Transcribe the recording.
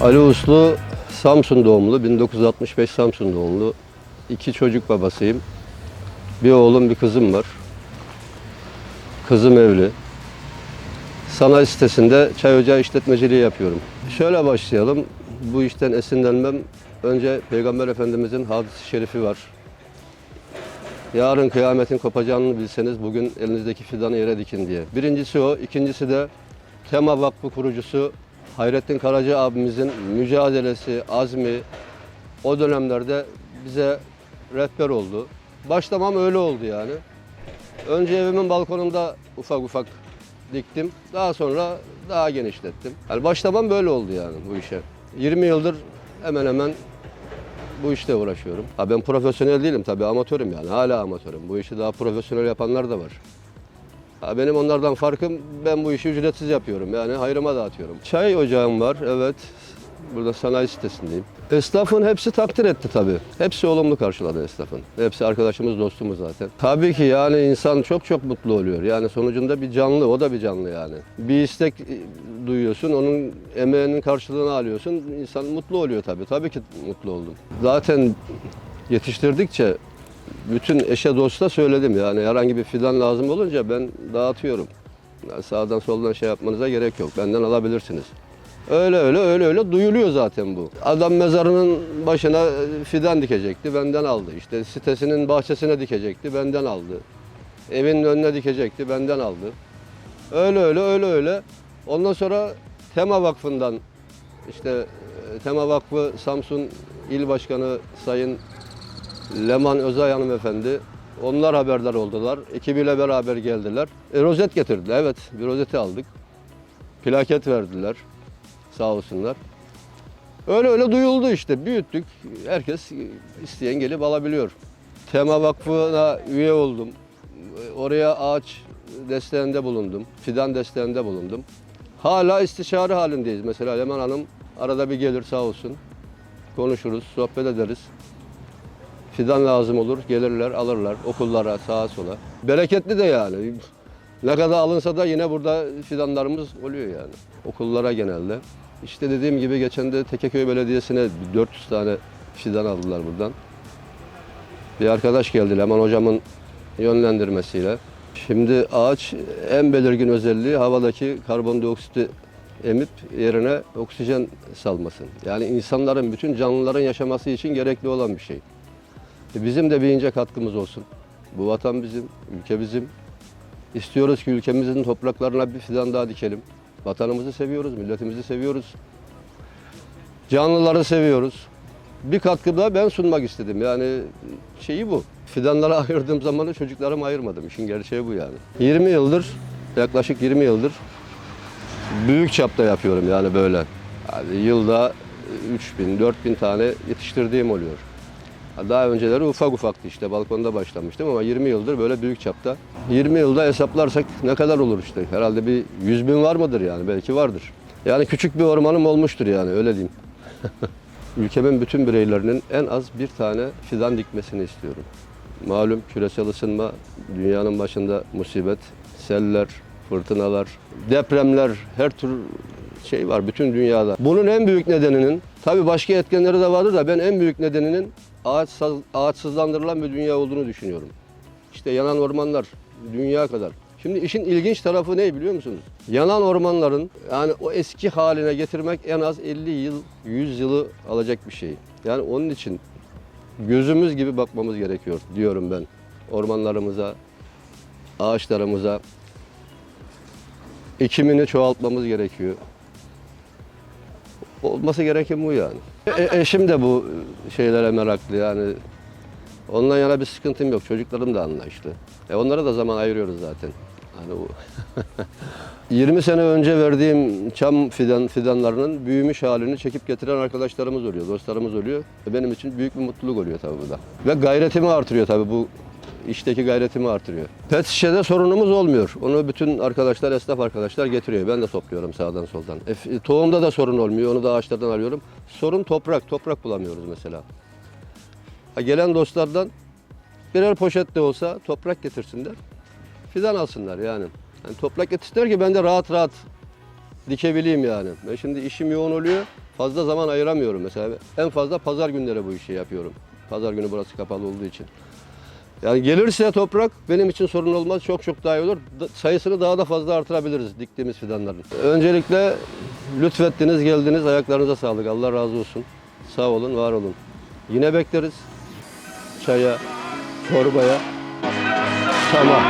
Ali Uslu Samsun doğumlu, 1965 Samsun doğumlu. İki çocuk babasıyım. Bir oğlum, bir kızım var. Kızım evli. Sanayi sitesinde çay ocağı işletmeciliği yapıyorum. Şöyle başlayalım. Bu işten esinlenmem önce Peygamber Efendimizin hadisi şerifi var. Yarın kıyametin kopacağını bilseniz bugün elinizdeki fidanı yere dikin diye. Birincisi o. ikincisi de Tema Vakfı kurucusu Hayrettin Karaca abimizin mücadelesi, azmi o dönemlerde bize rehber oldu. Başlamam öyle oldu yani. Önce evimin balkonunda ufak ufak diktim. Daha sonra daha genişlettim. Yani başlamam böyle oldu yani bu işe. 20 yıldır hemen hemen bu işte uğraşıyorum. Ha ben profesyonel değilim tabii amatörüm yani hala amatörüm. Bu işi daha profesyonel yapanlar da var. Benim onlardan farkım ben bu işi ücretsiz yapıyorum yani hayrıma dağıtıyorum. Çay ocağım var evet. Burada sanayi sitesindeyim. Esnafın hepsi takdir etti tabii. Hepsi olumlu karşıladı esnafın. Hepsi arkadaşımız, dostumuz zaten. Tabii ki yani insan çok çok mutlu oluyor. Yani sonucunda bir canlı, o da bir canlı yani. Bir istek e, duyuyorsun, onun emeğinin karşılığını alıyorsun. İnsan mutlu oluyor tabii. Tabii ki mutlu oldum. Zaten yetiştirdikçe bütün eşe dosta söyledim yani herhangi bir fidan lazım olunca ben dağıtıyorum. Yani sağdan soldan şey yapmanıza gerek yok. Benden alabilirsiniz. Öyle öyle öyle öyle duyuluyor zaten bu. Adam mezarının başına e, fidan dikecekti, benden aldı. İşte sitesinin bahçesine dikecekti, benden aldı. Evinin önüne dikecekti, benden aldı. Öyle öyle öyle öyle. Ondan sonra Tema Vakfı'ndan işte e, Tema Vakfı Samsun İl Başkanı Sayın Leman Özay hanımefendi onlar haberdar oldular. Ekibiyle beraber geldiler. E, rozet getirdiler. Evet bir rozeti aldık. Plaket verdiler. Sağ olsunlar. Öyle öyle duyuldu işte. Büyüttük. Herkes isteyen gelip alabiliyor. Tema Vakfı'na üye oldum. Oraya ağaç desteğinde bulundum. Fidan desteğinde bulundum. Hala istişare halindeyiz. Mesela Leman Hanım arada bir gelir sağ olsun. Konuşuruz, sohbet ederiz. Fidan lazım olur, gelirler, alırlar okullara, sağa sola. Bereketli de yani. Ne kadar alınsa da yine burada fidanlarımız oluyor yani. Okullara genelde. İşte dediğim gibi geçen de Tekeköy Belediyesi'ne 400 tane fidan aldılar buradan. Bir arkadaş geldi Leman hocamın yönlendirmesiyle. Şimdi ağaç en belirgin özelliği havadaki karbondioksiti emip yerine oksijen salması. Yani insanların, bütün canlıların yaşaması için gerekli olan bir şey. E Bizim de bir ince katkımız olsun. Bu vatan bizim, ülke bizim. İstiyoruz ki ülkemizin topraklarına bir fidan daha dikelim. Vatanımızı seviyoruz, milletimizi seviyoruz. Canlıları seviyoruz. Bir katkı da ben sunmak istedim. Yani şeyi bu. Fidanlara ayırdığım zamanı çocuklarıma ayırmadım. İşin gerçeği bu yani. 20 yıldır, yaklaşık 20 yıldır büyük çapta yapıyorum yani böyle. Yani yılda 3000, 4000 tane yetiştirdiğim oluyor. Daha önceleri ufak ufaktı işte balkonda başlamıştım ama 20 yıldır böyle büyük çapta. 20 yılda hesaplarsak ne kadar olur işte? Herhalde bir 100 bin var mıdır yani? Belki vardır. Yani küçük bir ormanım olmuştur yani öyle diyeyim. Ülkemin bütün bireylerinin en az bir tane fidan dikmesini istiyorum. Malum küresel ısınma dünyanın başında musibet, seller, fırtınalar, depremler, her tür şey var bütün dünyada. Bunun en büyük nedeninin, tabii başka etkenleri de vardır da ben en büyük nedeninin ağaçsız, ağaçsızlandırılan bir dünya olduğunu düşünüyorum. İşte yanan ormanlar dünya kadar. Şimdi işin ilginç tarafı ne biliyor musunuz? Yanan ormanların yani o eski haline getirmek en az 50 yıl, 100 yılı alacak bir şey. Yani onun için gözümüz gibi bakmamız gerekiyor diyorum ben. Ormanlarımıza, ağaçlarımıza ekimini çoğaltmamız gerekiyor. Olması gereken bu yani. E- eşim de bu şeylere meraklı yani. Ondan yana bir sıkıntım yok. Çocuklarım da anlayışlı. E onlara da zaman ayırıyoruz zaten. Hani bu 20 sene önce verdiğim çam fidan fidanlarının büyümüş halini çekip getiren arkadaşlarımız oluyor, dostlarımız oluyor. E Benim için büyük bir mutluluk oluyor tabii bu da. Ve gayretimi artırıyor tabii bu işteki gayretimi artırıyor. Pet şişede sorunumuz olmuyor. Onu bütün arkadaşlar, esnaf arkadaşlar getiriyor. Ben de topluyorum sağdan soldan. E, tohumda da sorun olmuyor. Onu da ağaçlardan alıyorum. Sorun toprak. Toprak bulamıyoruz mesela. Ha, gelen dostlardan birer poşet de olsa toprak getirsinler. Fidan alsınlar yani. yani toprak getirsinler ki ben de rahat rahat dikebileyim yani. Ben şimdi işim yoğun oluyor. fazla zaman ayıramıyorum mesela. En fazla pazar günleri bu işi yapıyorum. Pazar günü burası kapalı olduğu için. Yani gelirse toprak benim için sorun olmaz. Çok çok daha iyi olur. Da- Sayısını daha da fazla artırabiliriz diktiğimiz fidanların. Öncelikle lütfettiniz, geldiniz. Ayaklarınıza sağlık. Allah razı olsun. Sağ olun, var olun. Yine bekleriz. Çaya, çorbaya, çama.